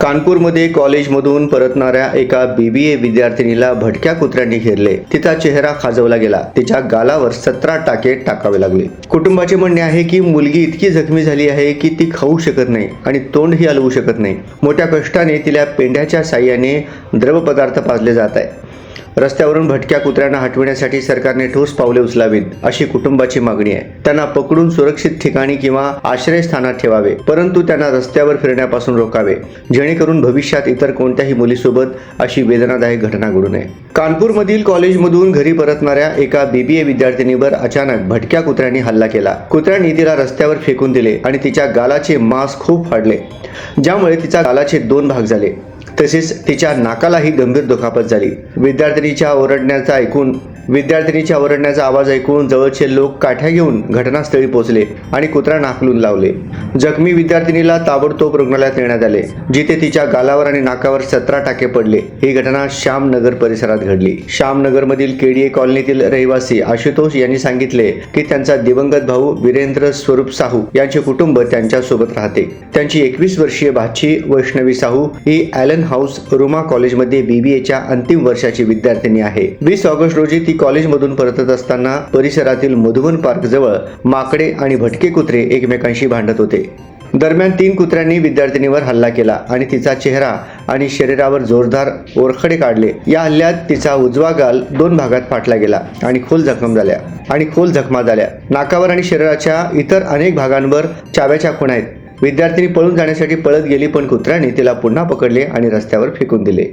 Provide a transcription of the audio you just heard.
कानपूरमध्ये कॉलेजमधून परतणाऱ्या एका बीबीए विद्यार्थिनीला भटक्या कुत्र्यांनी घेरले. तिचा चेहरा खाजवला गेला. तिच्या गालावर सतरा टाके टाकावे लागले. कुटुंबाचे म्हणणे आहे की मुलगी इतकी जखमी झाली आहे की ती खाऊ शकत नाही आणि तोंडही हलवू शकत नाही. मोठ्या कष्टाने तिला पेंढ्याच्या साह्याने द्रवपदार्थ पाजले जात आहे. रस्त्यावरून भटक्या कुत्र्यांना हटविण्यासाठी सरकारने ठोस पावले उचलावीत अशी कुटुंबाची मागणी आहे. त्यांना पकडून सुरक्षित ठिकाणी किंवा आश्रयस्थानात ठेवावे परंतु त्यांना रस्त्यावर फिरण्यापासून रोखावे जेणेकरून भविष्यात इतर कोणत्याही मुलीसोबत अशी वेदनादायक घटना घडू नये. कानपूरमधील कॉलेजमधून घरी परतणाऱ्या एका बीबीए विद्यार्थिनीवर अचानक भटक्या कुत्र्यांनी हल्ला केला. कुत्र्यांनी तिला रस्त्यावर फेकून दिले आणि तिच्या गालाचे मांस खूप फाडले ज्यामुळे तिच्या गालाचे दोन भाग झाले. तसेच तिच्या नाकालाही गंभीर दुखापत झाली. विद्यार्थी विद्यार्थिनीच्या ओरडण्याचा ऐकून विद्यार्थिनीच्या ओरडण्याचा आवाज ऐकून जवळचे लोक काठ्या घेऊन घटनास्थळी पोहोचले आणि कुत्रा नाकलून लावले. जखमी विद्यार्थिनीला ताबडतोब रुग्णालयात नेण्यात आले जिथे तिच्या गालावर आणि नाकावर सतरा टाके पडले. ही घटना श्यामनगर परिसरात घडली. श्यामनगरमधील केडीए कॉलनीतील रहिवासी आशुतोष यांनी सांगितले की त्यांचा दिवंगत भाऊ वीरेंद्र स्वरूप साहू यांचे कुटुंब त्यांच्यासोबत राहते. त्यांची एकवीस वर्षीय भाची वैष्णवी साहू ही ॲलन हाऊस रुमा कॉलेजमध्ये बीबीएच्या अंतिम वर्षाची विद्यार्थिनी आहे. वीस ऑगस्ट रोजी ती कॉलेजमधून परतत असताना परिसरातील मधुबन पार्क जवळ माकडे आणि भटके कुत्रे एकमेकांशी भांडत होते. दरम्यान तीन कुत्र्यांनी विद्यार्थिनीवर हल्ला केला आणि तिचा चेहरा आणि शरीरावर जोरदार ओरखडे काढले. या हल्ल्यात तिचा उजवा गाल दोन भागात फाटला गेला आणि खोल जखम झाल्या आणि खोल जखमा झाल्या. नाकावर आणि शरीराच्या इतर अनेक भागांवर चाव्याच्या खुणा आहेत. विद्यार्थिनी पळून जाण्यासाठी पळत गेली पण कुत्र्याने तिला पुन्हा पकडले आणि रस्त्यावर फेकून दिले.